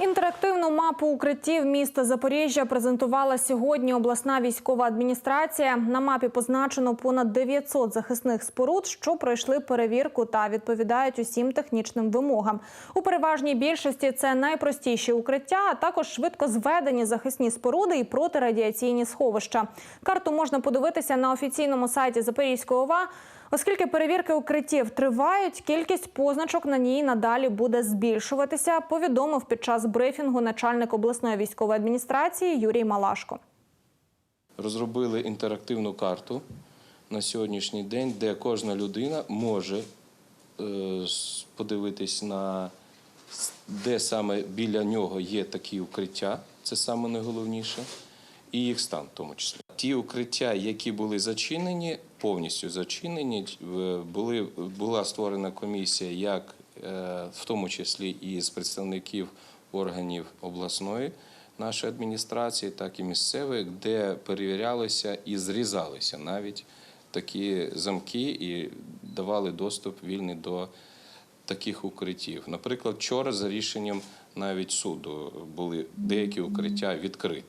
Інтерактивну мапу укриттів міста Запоріжжя презентувала сьогодні обласна військова адміністрація. На мапі позначено понад 900 захисних споруд, що пройшли перевірку та відповідають усім технічним вимогам. У переважній більшості це найпростіші укриття, а також швидко зведені захисні споруди і протирадіаційні сховища. Карту можна подивитися на офіційному сайті Запорізької ОВА. Оскільки перевірки укриттів тривають, кількість позначок на ній надалі буде збільшуватися, повідомив під час брифінгу начальник обласної військової адміністрації Юрій Малашко. розробили інтерактивну карту на сьогоднішній день, де кожна людина може е, подивитись на де саме біля нього є такі укриття, це саме найголовніше, і їх стан в тому числі. Ті укриття, які були зачинені, повністю зачинені, були, була створена комісія, як е, в тому числі і з представників органів обласної нашої адміністрації, так і місцевої, де перевірялися і зрізалися навіть такі замки і давали доступ вільний до таких укриттів. Наприклад, вчора за рішенням навіть суду були деякі укриття відкриті.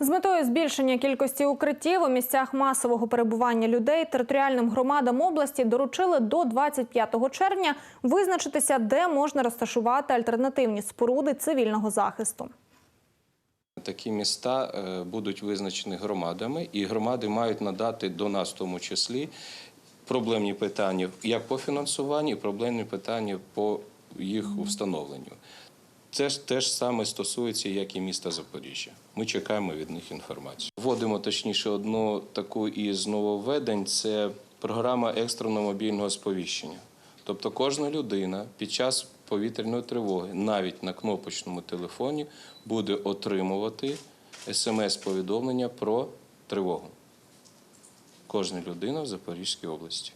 З метою збільшення кількості укриттів у місцях масового перебування людей територіальним громадам області доручили до 25 червня визначитися, де можна розташувати альтернативні споруди цивільного захисту. Такі міста е, будуть визначені громадами, і громади мають надати до нас, в тому числі, проблемні питання як по фінансуванню, і проблемні питання по їх встановленню. Це ж теж саме стосується, як і міста Запоріжжя. Ми чекаємо від них інформацію. Вводимо точніше одну таку із нововведень це програма екстреного мобільного сповіщення. Тобто кожна людина під час повітряної тривоги, навіть на кнопочному телефоні, буде отримувати смс-повідомлення про тривогу. Кожна людина в Запорізькій області.